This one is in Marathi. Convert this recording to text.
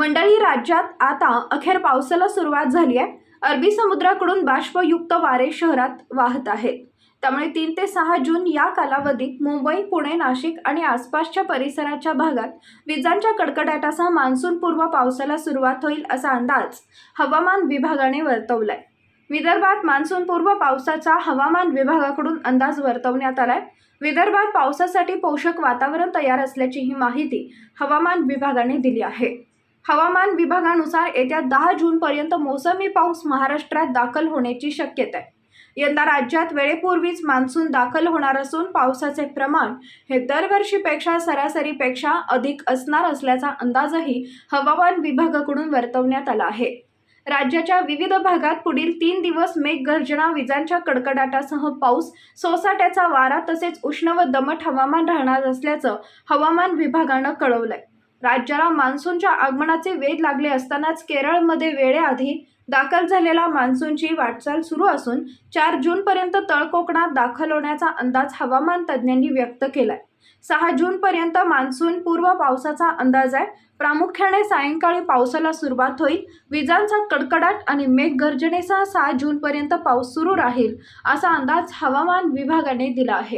मंडळी राज्यात आता अखेर पावसाला सुरुवात झाली आहे. अरबी समुद्राकडून बाष्पयुक्त वारे शहरात वाहत आहेत. त्यामुळे तीन ते सहा जून या कालावधीत मुंबई पुणे नाशिक आणि आसपासच्या परिसराच्या भागात विजांच्या कडकडाटासह मान्सूनपूर्व पावसाला सुरुवात होईल असा अंदाज हवामान विभागाने वर्तवला आहे विदर्भात मान्सूनपूर्व पावसाचा हवामान विभागाकडून अंदाज वर्तवण्यात आलाय. विदर्भात पावसासाठी पोषक वातावरण तयार असल्याची ही माहिती हवामान विभागाने दिली आहे. हवामान विभागानुसार येत्या दहा जूनपर्यंत मोसमी पाऊस महाराष्ट्रात दाखल होण्याची शक्यता आहे यंदा राज्यात वेळेपूर्वीच मान्सून दाखल होणार असून पावसाचे प्रमाण हे दरवर्षीपेक्षा सरासरीपेक्षा अधिक असणार असल्याचा अंदाजही हवामान विभागाकडून वर्तवण्यात आला आहे. राज्याच्या विविध भागात पुढील तीन दिवस मेघगर्जना विजांच्या कडकडाटासह पाऊस सोसाट्याचा वारा तसेच उष्ण व दमट हवामान राहणार असल्याचं हवामान विभागानं कळवलंय. राज्याला मान्सूनच्या आगमनाचे वेध लागले असतानाच केरळमध्ये वेळेआधी दाखल झालेला मान्सूनची वाटचाल सुरू असून चार जूनपर्यंत तळकोकणात दाखल होण्याचा अंदाज हवामान तज्ज्ञांनी व्यक्त केलाय. सहा जूनपर्यंत मान्सून पूर्व पावसाचा अंदाज आहे. प्रामुख्याने सायंकाळी पावसाला सुरुवात होईल. विजांचा कडकडाट आणि मेघगर्जनेसह सहा जूनपर्यंत पाऊस सुरू राहील असा अंदाज हवामान विभागाने दिला आहे.